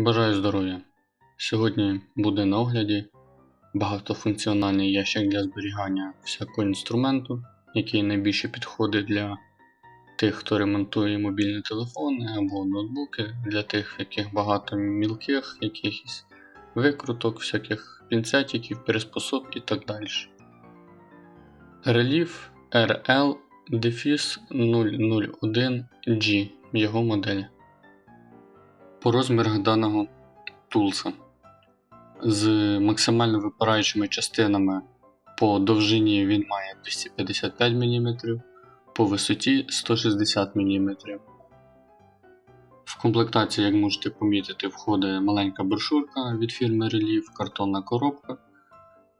Бажаю здоров'я! Сьогодні буде на огляді багатофункціональний ящик для зберігання всякого інструменту, який найбільше підходить для тих, хто ремонтує мобільні телефони або ноутбуки, для тих, в яких багато мілких якихось викруток, всяких пінцетиків, приспособ і так далі. Реліф RL Defis 001G його модель. По розмірах даного тулса з максимально випираючими частинами по довжині він має 255 мм, по висоті 160 мм. В комплектації, як можете помітити, входить маленька брошурка від фірми Relief, картонна коробка.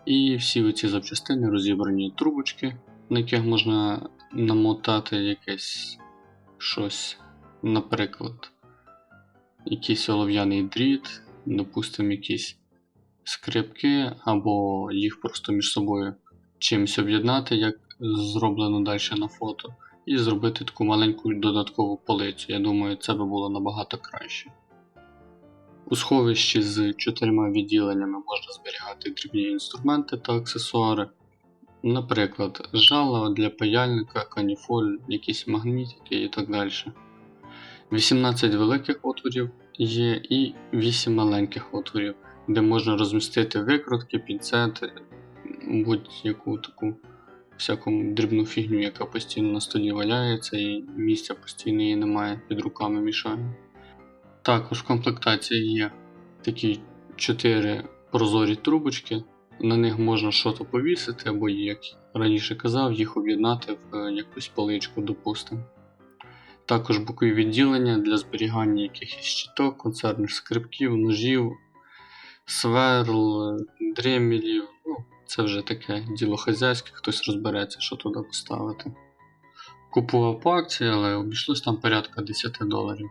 І всі оці запчастини розібрані трубочки, на яких можна намотати якесь щось, наприклад, якийсь олов'яний дріт, допустимо, якісь скрипки, або їх просто між собою чимось об'єднати, як зроблено далі на фото, і зробити таку маленьку додаткову полицю. Я думаю, це би було набагато краще. У сховищі з чотирма відділеннями можна зберігати дрібні інструменти та аксесуари. Наприклад, жало для паяльника, каніфоль, якісь магнітики і так далі. 18 великих отворів є і 8 маленьких отворів, де можна розмістити викрутки, пінцети, будь-яку таку всяку дрібну фігню, яка постійно на столі валяється і місця постійно її немає, під руками мішає. Також в комплектації є такі 4 прозорі трубочки, на них можна щось повісити, або, як раніше казав, їх об'єднати в е, якусь поличку, допустимо. Також бокові відділення для зберігання якихось щиток, концерних скрипків, ножів, сверл, дремелів. Ну, це вже таке діло хазяйське, хтось розбереться, що туди поставити. Купував по акції, але обійшлось там порядка 10 доларів.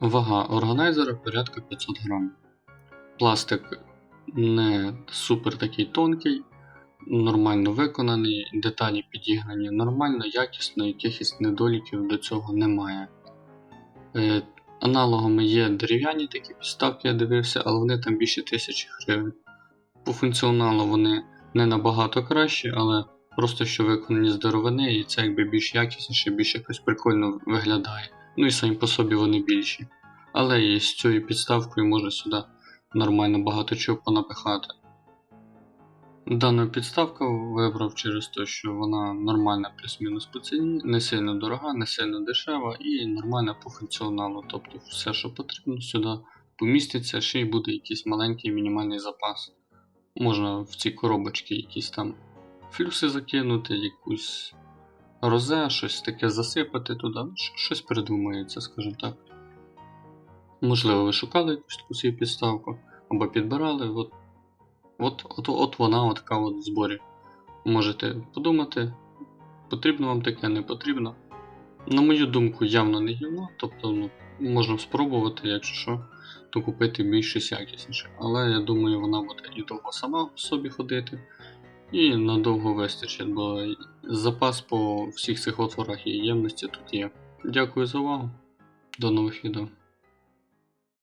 Вага органайзера порядка 500 грам. Пластик не супер такий тонкий, нормально виконаний, деталі підігнані нормально, якісно, якихось недоліків до цього немає. Е, аналогами є дерев'яні такі підставки, я дивився, але вони там більше 1000 гривень. По функціоналу вони не набагато кращі, але просто що виконані з деревини, і це якби більш якісніше, більш якось прикольно виглядає. Ну і самі по собі вони більші. Але і з цією підставкою можна сюди нормально багато чого понапихати. Дану підставку вибрав через те, що вона нормальна плюс-мінус по ціні, не сильно дорога, не сильно дешева і нормальна по функціоналу. Тобто все, що потрібно, сюди поміститься, ще й буде якийсь маленький мінімальний запас. Можна в ці коробочки якісь там флюси закинути, якусь розе, щось таке засипати туди, ну, щось придумається, скажімо так. Можливо, ви шукали якусь таку підставку або підбирали. От, от, от, от вона от така от в зборі. Можете подумати, потрібно вам таке, не потрібно. На мою думку, явно не гівно, тобто ну, можна спробувати, якщо що, то купити більш щось якісніше. Але я думаю, вона буде і довго сама в собі ходити, і надовго вистачить, бо запас по всіх цих отворах і ємності тут є. Дякую за увагу. До нових відео.